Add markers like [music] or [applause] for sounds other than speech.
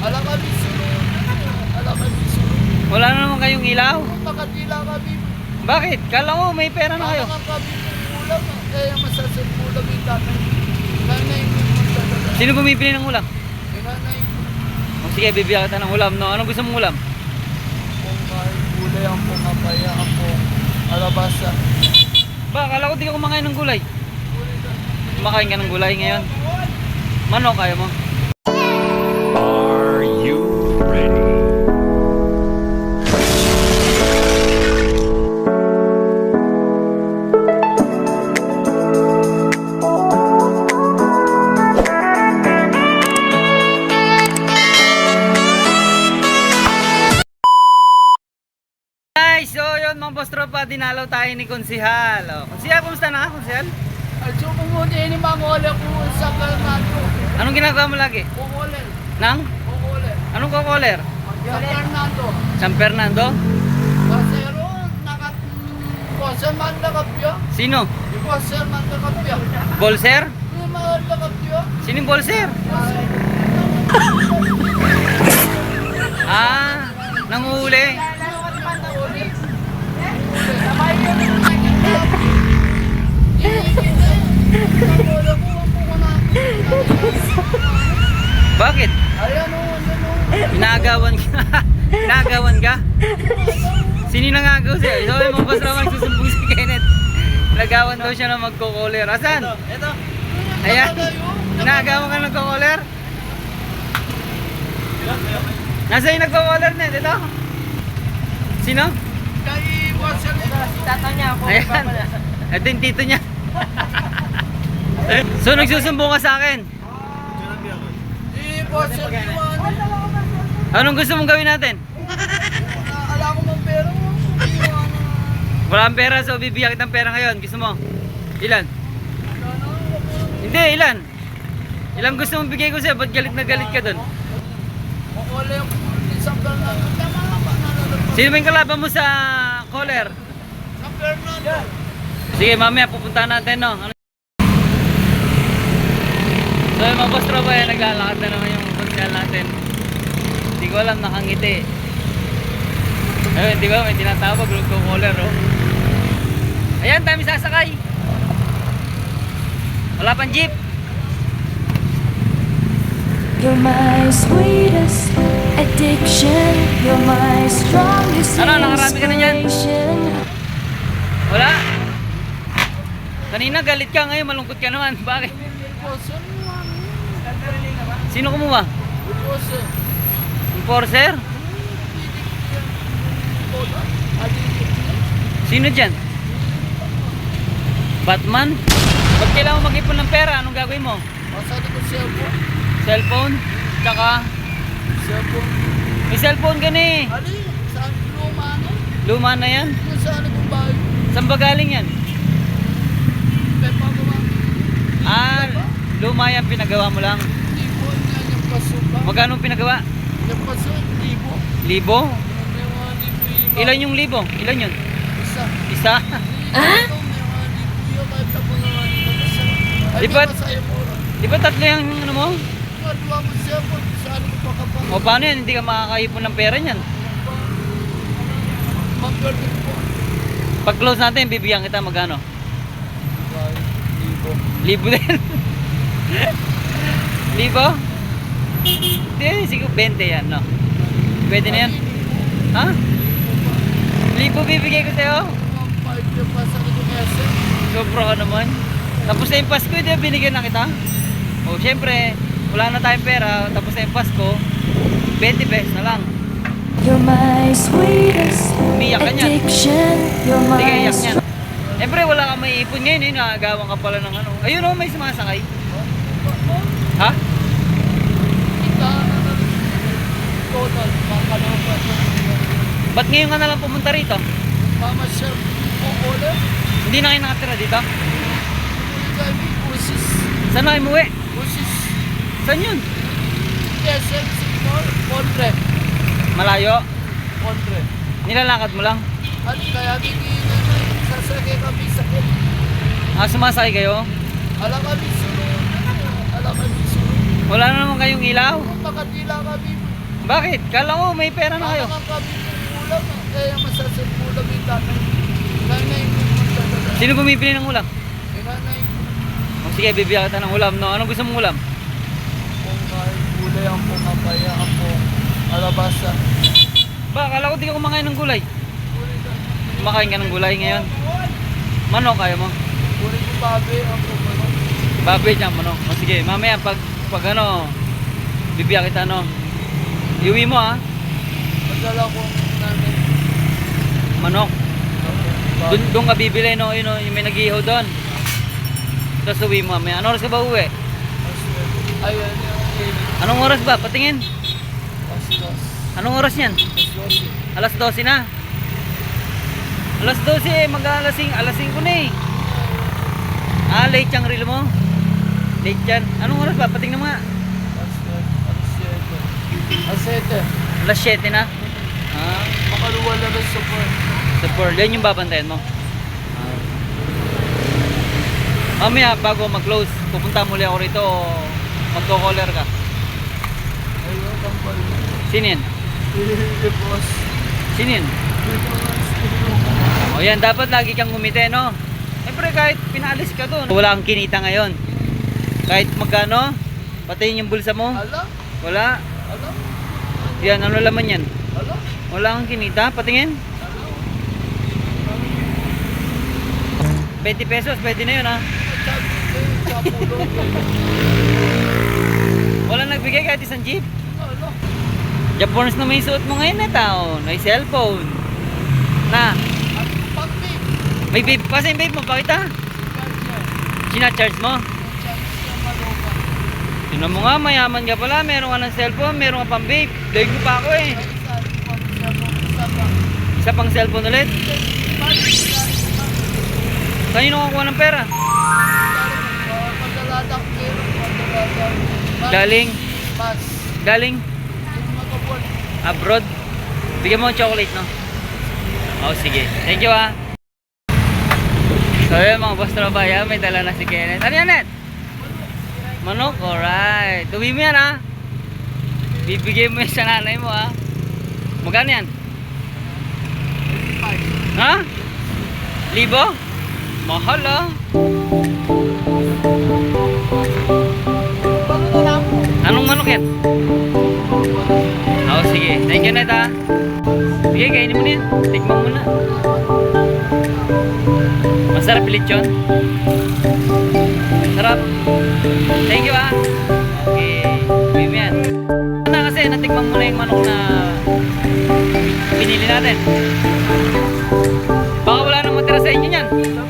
Alam kami sunod. Alam kami sunod. Wala na naman kayong ilaw. Makatila kami. Bakit? Kala ko may pera na kayo. Kaya kami ulam. Kaya masasagulam yung tatay. Nanay magdadala. Sino bumibili ng ulam? Nanay mo. O sige, bibigyan kita ng ulam, no? Anong gusto mong ulam? Kung kahit gulay ang pumapaya ako. Alabasa. Ba, kala ko di ka kumakain ng gulay. Kumakain ka ng gulay ngayon. Manok, kaya mo? Guys, so yun mga boss tropa, dinalaw tayo ni Konsihal. O, Konsihal, kumusta na? Konsihal? At so kung muna ini mangole ko sa Fernando. Anong ginagawa mo lagi? Kukole. Nang? Kukole. Anong kokoler? Sa Fernando. San Fernando? Pasero, nakat... Koser man nakapya. Sino? Di koser man nakapya. Bolser? Di mahal nakapya. Sino yung bolser? Ah, nanguhuli. [laughs] Bakit? Ayan o, ayan o. Inagawan ka? [laughs] Inagawan ka? Sino yung nangagaw sa'yo? So, yung mga boss naman susumbong si Kenneth. Nagawan daw siya na magko-caller. Asan? Ito. Ayan. Inagawan ka ng nagko-caller? Nasa yung nagko-caller na? Dito? Sino? Kay koser Tata niya ako. Ayan. Ito yung tito niya. [laughs] so, nagsusumbong ka sa akin. Anong gusto mong gawin natin? Ala ko mong pera mo. Wala kang pera, so bibigyan kitang pera ngayon. Gusto mo? Ilan? Hindi, ilan? Ilang gusto mong bigay ko sa'yo? Ba't galit na galit ka doon? Yung isang? Nanalo. Sino ba yung kalaban mo sa caller? Sa Fernando. Sige, mamaya pupuntahan natin, no? So, yung mga boss tropa, yan, naglalakad na naman yung konsyal natin. Hindi ko alam, nakangiti. Ayun, di ba? May tinatawag, logo caller, oh. Ayan, dami sasakay. Wala pang jeep. You're my sweetest addiction. You're my strongest Ano, nakarami ka na. Wala. Kanina galit ka, ngayon malungkot ka naman. [laughs] Bakit? Iwan. Sino kumuha? Koser. Enforcer? Sino dyan? Batman? Ba't kailangan mag-ipon ng pera? Anong gagawin mo? Masali ko cellphone. Cellphone? Tsaka, Cellphone. may cellphone ka na eh. Ali, saan luma ano? Luma na yan. Saan ako bahay? Saan ba galing yan? Pepa ko ba? Ah, luma yan. Pinagawa mo lang. Libo nga yung paso ba? Magkano pinagawa? Yung paso, libo. Libo? Ilan yung libo? Ilan yun? Isa. Isa? Ah? Di ba- di ba sa'yo po? Di ba tatlo yung ano mo? Kapag? O paano yan? Hindi ka makakaipon ng pera niyan. Pag close natin, bibigyan kita magkano? Libo. Libo din. [laughs] Libo? Hindi, siguro 20 yan, no? Pwede na yan. Ha? Libo bibigay ko sa'yo. Sobra ka naman. Tapos na yung Pasko, di binigyan na kita? O, syempre, wala na tayong pera. Tapos na yung Pasko, 20 pesos na lang. You're my sweetest Umiyak ka niyan. Hindi ka iyak niyan. Siyempre, wala kang may ipon ngayon, eh. Nakagawan ka pala ng ano. Ayun o, may sumasakay. Ha? Kita na na. Total. Makalapan. Ba't ngayon ka na lang pumunta rito? Mama Chef. Kukole. Hindi na kayo nakatira dito? Kami. Usis. Saan na kayo umuwi? Usis. Saan yun? Quezon City Kontre. Malayo? Kontre. Nilalakad mo lang? At kaya bigyan na sasakay kami sa kit. Ah, sumasakay kayo? Alam kami sunod. Alam kami sunod. Wala na naman kayong ilaw? Makatila kami Bakit? Kala ko may pera na kayo. Parang kami ng ulam. Kaya masasal ulam yung tatay. Nanay talaga. Sino bumibili ng ulam? Eh, nanay ko. O sige, bibigyan kita ng ulam, no? Anong gusto mong ulam? Kung kahit gulay ang pumapaya ako. Alabasa. Ba, kala ko di ka kumakain ng gulay. Gulay ka. Kumakain ka ng gulay ngayon. Manok kaya mo? Gulay ko babi ako. Ano? Baboy dyan, manok. O sige, mamaya pag, pag ano, bibigyan kita, no? Iuwi mo, ha? Madala ko nanay. Manok. Doon, doon ka bibili, no? Yun? Yung may nag-ihaw doon. Tapos uwi mo, mamaya. Anong oras ka ba uwi? Ayun kilig. Anong oras ba? Patingin. Anong oras yan? Alas 12 na. Alas 12 eh, mag-alasing, alas 5 na eh. Ah, late yung reel mo. Late yan. Anong oras ba? Patingnan mo nga. Alasete. Alasete. Alas 7 na. Ah, Makaluwa na rin sa Pearl. Yan yung babantayan mo. Ah. Mamaya, bago mag-close, pupunta muli ako rito o magko-caller ka. Ayun, kampal. Sino yan? Hindi, boss. Sino yan? O yan, dapat lagi kang ngumiti, no? Siyempre kahit pinalis ka doon, wala kang kinita ngayon. Kahit magkano, patayin yung bulsa mo. Alam? Wala. Alam? Yan, ano laman yan? Alam? Wala kang kinita, patingin. 20 pesos, pwede na yun ha. Wala nagbigay kahit isang jeep. Alam? Japonese na may suot mo ngayon na tao. May cellphone. Na, may vape pa sa vape mo, pakita. Sina-charge mo. Tingnan mo nga, mayaman ka pala. Meron ka ng cellphone, meron ka pang vape. Daig mo pa ako eh. Isa pa. Isa pang cellphone ulit. Bakit siya? Kanino ka kuha ng pera? Galing, galing Yung abroad. Bigyan mo ng chocolate, no? Oh, sige. Thank you, ah. So, yun mga boss trabaya, may dala na si Kenneth. Ano yan, Net? Manok? Alright. Tuwi mo yan, ha? Bibigay mo yan sa nanay mo, ha? Magkano yan? Ha? Libo? Mahal, ah. Anong manok yan? Oo, sige. Thank you, Net, ha? Sige, kainin mo na yan. Tikman mo na. Masarap lechon. Sarap. Thank you, ah. Okay. Mo yan. Na kasi, natikman mo na yung manok na pinili natin. Baka wala nang matira sa inyo yan. Sabi,